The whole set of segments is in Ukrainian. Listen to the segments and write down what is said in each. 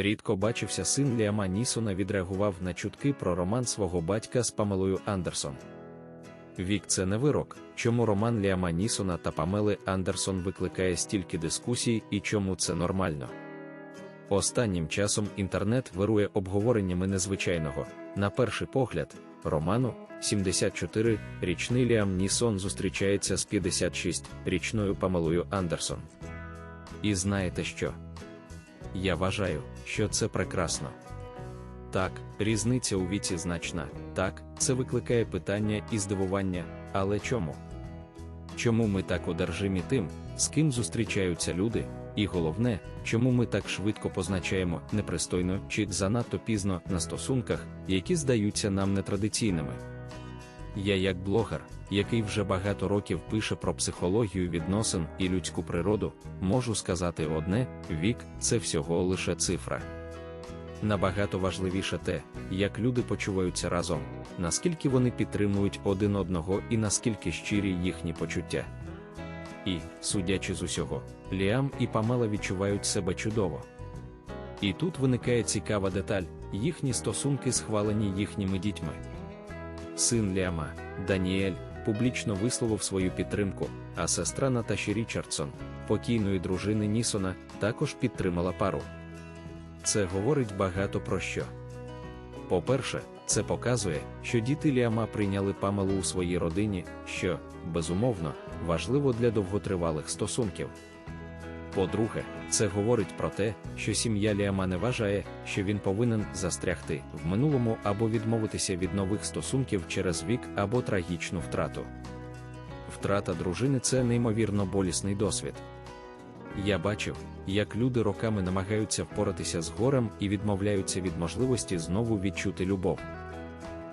Рідко бачився син Ліама Нісона відреагував на чутки про роман свого батька з Памелою Андерсон. Вік це не вирок, чому роман Ліама Нісона та Памели Андерсон викликає стільки дискусій і чому це нормально. Останнім часом інтернет вирує обговореннями незвичайного, на перший погляд, роману 74-річний Ліам Нісон зустрічається з 56-річною Памелою Андерсон. І знаєте що? Я вважаю, що це прекрасно. Так, різниця у віці значна, так, це викликає питання і здивування, але чому? Чому ми так одержимі тим, з ким зустрічаються люди, і головне, чому ми так швидко позначаємо непристойно чи занадто пізно на стосунках, які здаються нам нетрадиційними? Я, як блогер, який вже багато років пише про психологію відносин і людську природу, можу сказати одне: вік це всього лише цифра. Набагато важливіше те, як люди почуваються разом, наскільки вони підтримують один одного і наскільки щирі їхні почуття. І, судячи з усього, Ліам і Памела відчувають себе чудово. І тут виникає цікава деталь: їхні стосунки схвалені їхніми дітьми. Син Ліама, Даніель, публічно висловив свою підтримку, а сестра Наташі Річардсон, покійної дружини Нісона, також підтримала пару. Це говорить багато про що. По-перше, це показує, що діти Ліама прийняли Памелу у своїй родині, що, безумовно, важливо для довготривалих стосунків. По-друге, це говорить про те, що сім'я Ліама не вважає, що він повинен застрягти в минулому або відмовитися від нових стосунків через вік або трагічну втрату. Втрата дружини це неймовірно болісний досвід. Я бачив, як люди роками намагаються впоратися з горем і відмовляються від можливості знову відчути любов.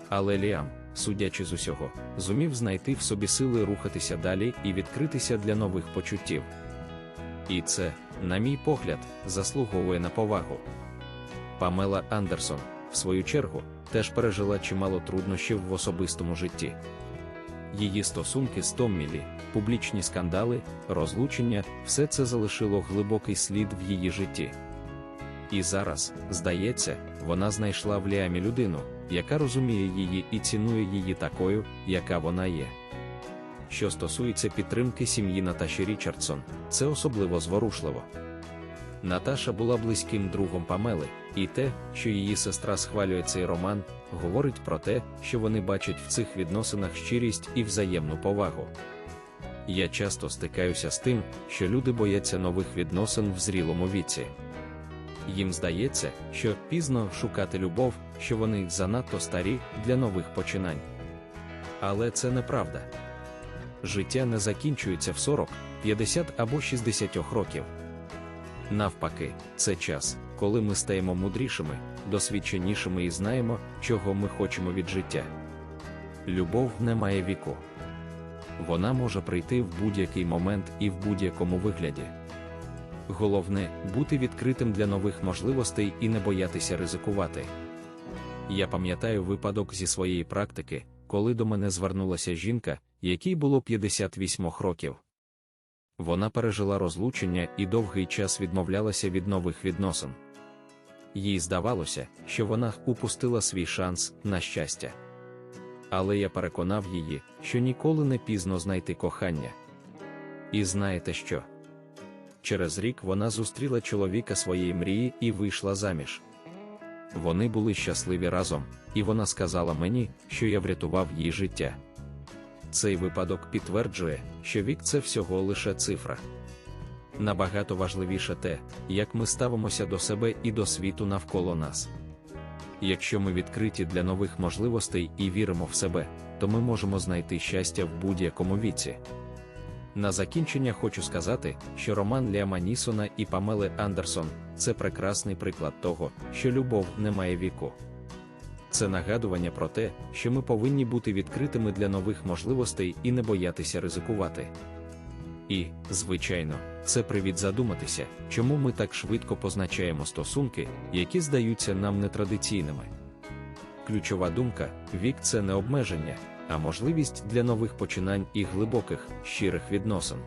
Але Ліам, судячи з усього, зумів знайти в собі сили рухатися далі і відкритися для нових почуттів. І це, на мій погляд, заслуговує на повагу. Памела Андерсон, в свою чергу, теж пережила чимало труднощів в особистому житті. Її стосунки з Томмілі, публічні скандали, розлучення все це залишило глибокий слід в її житті. І зараз, здається, вона знайшла в Ліамі людину, яка розуміє її і цінує її такою, яка вона є. Що стосується підтримки сім'ї Наташі Річардсон, це особливо зворушливо. Наташа була близьким другом Памели, і те, що її сестра схвалює цей роман, говорить про те, що вони бачать в цих відносинах щирість і взаємну повагу. Я часто стикаюся з тим, що люди бояться нових відносин в зрілому віці. Їм здається, що пізно шукати любов, що вони занадто старі для нових починань. Але це неправда. Життя не закінчується в 40, 50 або 60 років. Навпаки, це час, коли ми стаємо мудрішими, досвідченішими і знаємо, чого ми хочемо від життя. Любов не має віку. Вона може прийти в будь-який момент і в будь-якому вигляді. Головне бути відкритим для нових можливостей і не боятися ризикувати. Я пам'ятаю випадок зі своєї практики, коли до мене звернулася жінка, якій було 58 років. Вона пережила розлучення і довгий час відмовлялася від нових відносин. Їй здавалося, що вона упустила свій шанс на щастя. Але я переконав її, що ніколи не пізно знайти кохання. І знаєте що? Через рік вона зустріла чоловіка своєї мрії і вийшла заміж. Вони були щасливі разом, і вона сказала мені, що я врятував їй життя. Цей випадок підтверджує, що вік це всього лише цифра. Набагато важливіше те, як ми ставимося до себе і до світу навколо нас. Якщо ми відкриті для нових можливостей і віримо в себе, то ми можемо знайти щастя в будь-якому віці. На закінчення хочу сказати, що роман Ліама Нісона і Памели Андерсон це прекрасний приклад того, що любов не має віку. Це нагадування про те, що ми повинні бути відкритими для нових можливостей і не боятися ризикувати. І, звичайно, це привід задуматися, чому ми так швидко позначаємо стосунки, які здаються нам нетрадиційними. Ключова думка: вік це не обмеження, а можливість для нових починань і глибоких, щирих відносин.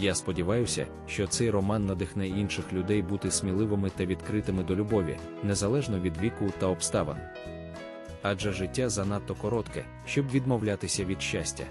Я сподіваюся, що цей роман надихне інших людей бути сміливими та відкритими до любові, незалежно від віку та обставин. Адже життя занадто коротке, щоб відмовлятися від щастя.